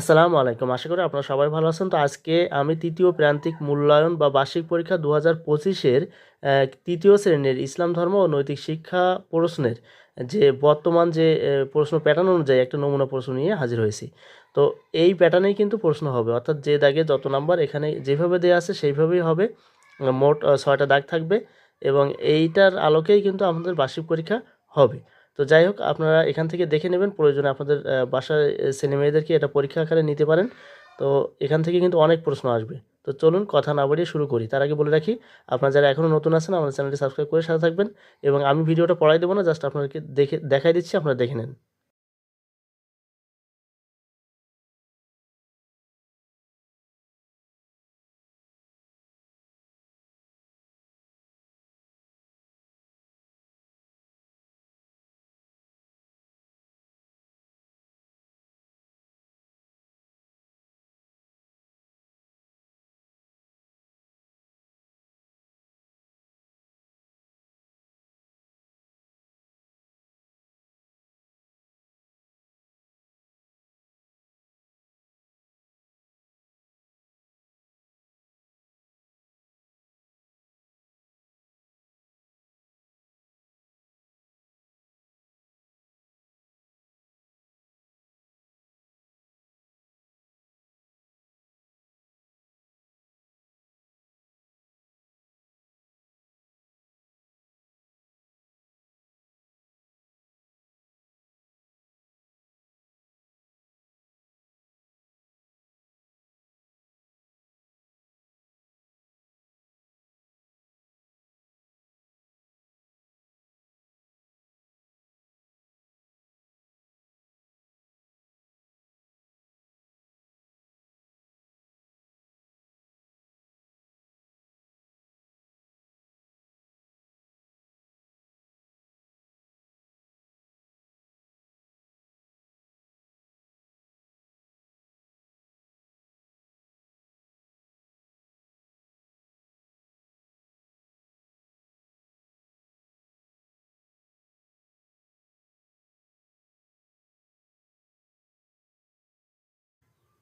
আসসালামু আলাইকুম। আশা করি আপনারা সবাই ভালো আছেন। তো আজকে আমি তৃতীয় প্রান্তিক মূল্যায়ন বা বার্ষিক পরীক্ষা দু হাজার পঁচিশের তৃতীয় শ্রেণির ইসলাম ধর্ম ও নৈতিক শিক্ষা প্রশ্নের যে বর্তমান যে প্রশ্ন প্যাটার্ন অনুযায়ী একটা নমুনা প্রশ্ন নিয়ে হাজির হয়েছি। তো এই প্যাটার্নেই কিন্তু প্রশ্ন হবে। অর্থাৎ যে দাগে যত নাম্বার এখানে যেভাবে দেওয়া আছে সেইভাবেই হবে। মোট ছয়টা দাগ থাকবে এবং এইটার আলোকেই কিন্তু আমাদের বার্ষিক পরীক্ষা হবে। তো যাই হোক, আপনারা এখান থেকে দেখে নেবেন, প্রয়োজনে আপনাদের বাসার ছেলে মেয়েদেরকে এটা পরীক্ষা আকারে নিতে পারেন। তো এখান থেকে কিন্তু অনেক প্রশ্ন আসবে। তো চলুন কথা না বাড়িয়ে শুরু করি। তার আগে বলে রাখি, আপনারা যারা এখনও নতুন আছেন, আমাদের চ্যানেলটি সাবস্ক্রাইব করে সাথে থাকবেন এবং আমি ভিডিওটা পড়াই দেবো না, জাস্ট আপনাদেরকে দেখে, দেখাই দিচ্ছি, আপনারা দেখে নেন।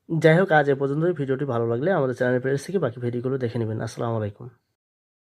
যাই হোক, আজ এ পর্যন্ত ভিডিওটি ভালো লাগলে আমাদের চ্যানেল পেজ থেকে বাকি ভিডিওগুলো দেখে নেবেন। আসসালামু আলাইকুম।